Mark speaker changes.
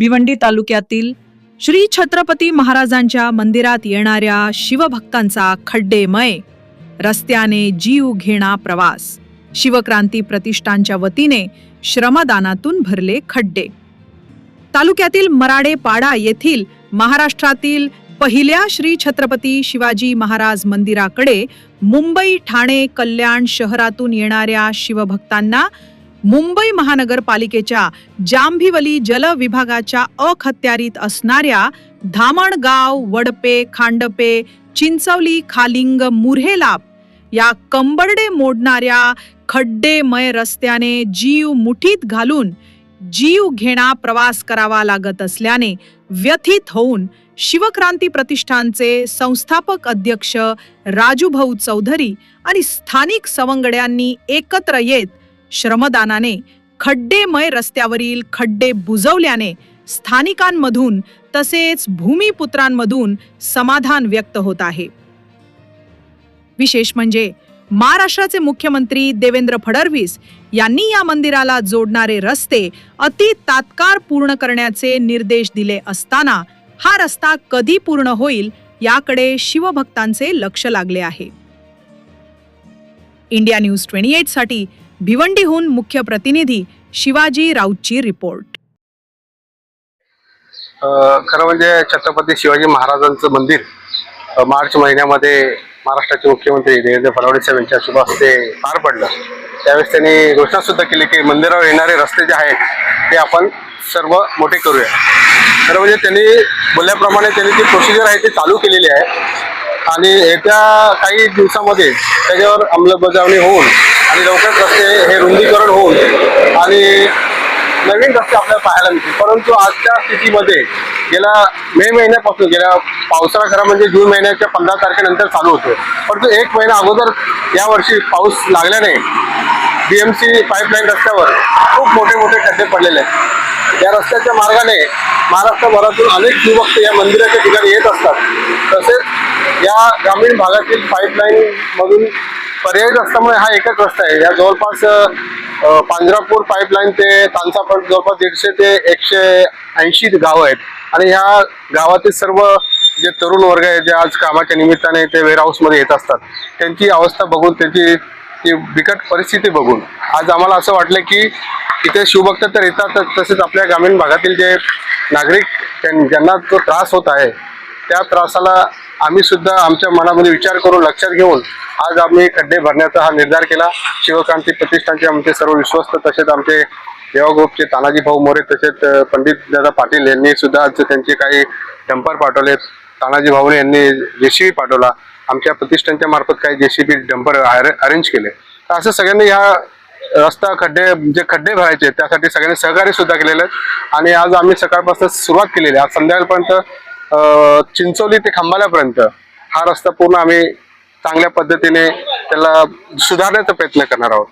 Speaker 1: भिवंडी तालुक्यातील श्री छत्रपती महाराजांच्या मंदिरात येणाऱ्या शिवभक्तांचा खड्डेमय रस्त्याने जीव घेणा प्रवास शिवक्रांती प्रतिष्ठानच्या वतीने श्रमदानातून भरले खड्डे. तालुक्यातील मराडेपाडा येथील महाराष्ट्रातील पहिल्या श्री छत्रपती शिवाजी महाराज मंदिराकडे मुंबई ठाणे कल्याण शहरातून येणाऱ्या शिवभक्तांना मुंबई महानगरपालिकेच्या जांभिवली जल विभागाच्या अखत्यारीत असणाऱ्या धामणगाव वडपे खांडपे चिंचवली खालिंग मुर्हेलाप या कंबरडे मोडणाऱ्या खड्डेमय रस्त्याने जीव मुठीत घालून जीव घेणा प्रवास करावा लागत असल्याने व्यथित होऊन शिवक्रांती प्रतिष्ठानचे संस्थापक अध्यक्ष राजूभाऊ चौधरी आणि स्थानिक सवंगड्यांनी एकत्र येत श्रमदानाने खड्डेमय रस्त्यावरील खड्डे बुजवल्याने स्थानिकांमधून तसेच भूमिपुत्रांमधून समाधान व्यक्त होत आहे. विशेष म्हणजे महाराष्ट्राचे मुख्यमंत्री देवेंद्र फडणवीस यांनी या मंदिराला जोडणारे रस्ते अति तात्काळ पूर्ण करण्याचे निर्देश दिले असताना हा रस्ता कधी पूर्ण होईल याकडे शिवभक्तांचे लक्ष लागले आहे. इंडिया न्यूज ट्वेंटी एटसाठी भिवंडीहून मुख्य प्रतिनिधी शिवाजी राऊतची रिपोर्ट.
Speaker 2: खरं म्हणजे छत्रपती शिवाजी महाराजांचं मंदिर मार्च महिन्यामध्ये महाराष्ट्राचे मुख्यमंत्री देवेंद्र फडणवीस साहेब यांच्या शुभ हस्ते पार पडलं. त्यावेळेस त्यांनी घोषणा सुद्धा केली की मंदिरावर येणारे रस्ते जे आहेत ते आपण सर्व मोठे करूया. खरं म्हणजे त्यांनी बोलल्याप्रमाणे त्यांनी जी प्रोसिजर आहे ती चालू केलेली आहे. आणि येत्या काही दिवसामध्ये त्याच्यावर अंमलबजावणी होऊन आणि लवकर रस्ते हे रुंदीकरण होऊन आणि नवीन रस्ते आपल्याला पाहायला मिळतील. परंतु आजच्या स्थितीमध्ये गेल्या मे महिन्यापासून गेल्या पावसाळा खरा म्हणजे जून महिन्याच्या पंधरा तारखेनंतर चालू होतो परंतु एक महिना अगोदर यावर्षी पाऊस लागल्याने बीएमसी पाईपलाईन रस्त्यावर खूप मोठे मोठे खड्डे पडलेले आहेत. या रस्त्याच्या मार्गाने महाराष्ट्रभरातून अनेक युवक या मंदिराच्या ठिकाणी येत असतात. तसेच या ग्रामीण भागातील पाईपलाईन मधून पर्यायी रस्त्यामुळे हा एकच रस्ता आहे. या जवळपास पांजरापूर पाईपलाईन ते तानसापर्यंत जवळपास दीडशे ते एकशे ऐंशी गावं आहेत. आणि ह्या गावातील सर्व जे तरुण वर्ग आहे जे आज कामाच्या निमित्ताने ते वेअरहाऊसमध्ये येत असतात त्यांची अवस्था बघून त्यांची ती बिकट परिस्थिती बघून आज आम्हाला असं वाटलं की इथे शिवभक्त तर येतातच तसेच आपल्या ग्रामीण भागातील जे नागरिक त्यां- ज्यांना तो त्रास होत आहे त्या त्रासाला आम्ही सुद्धा आमच्या मनामध्ये विचार करून लक्षात घेऊन आज आम्ही खड्डे भरण्याचा हा निर्धार केला. शिवक्रांती प्रतिष्ठानचे आमचे सर्व विश्वस्त तसेच आमचे देवाग्रुपचे तानाजी भाऊ मोरे तसेच पंडित दादा पाटील यांनी सुद्धा आज त्यांचे काही डंपर पाठवले. तानाजी भाऊने यांनी जेसीबी पाठवला. आमच्या प्रतिष्ठानच्या मार्फत काही जेसीबी डंपर अरेंज केले. तर असं सगळ्यांनी ह्या रस्ता खड्डे जे खड्डे भरायचे त्यासाठी सगळ्यांनी सहकार्य सुद्धा केलेलं आहेत आणि आज आम्ही सकाळपासून सुरुवात केलेली आज संध्याकाळपर्यंत चिंचोली ते खंबाल्यापर्यंत हा रस्ता पूर्ण आम्ही चांगल्या पद्धतीने त्याला सुधारण्याचा प्रयत्न करणार आहोत.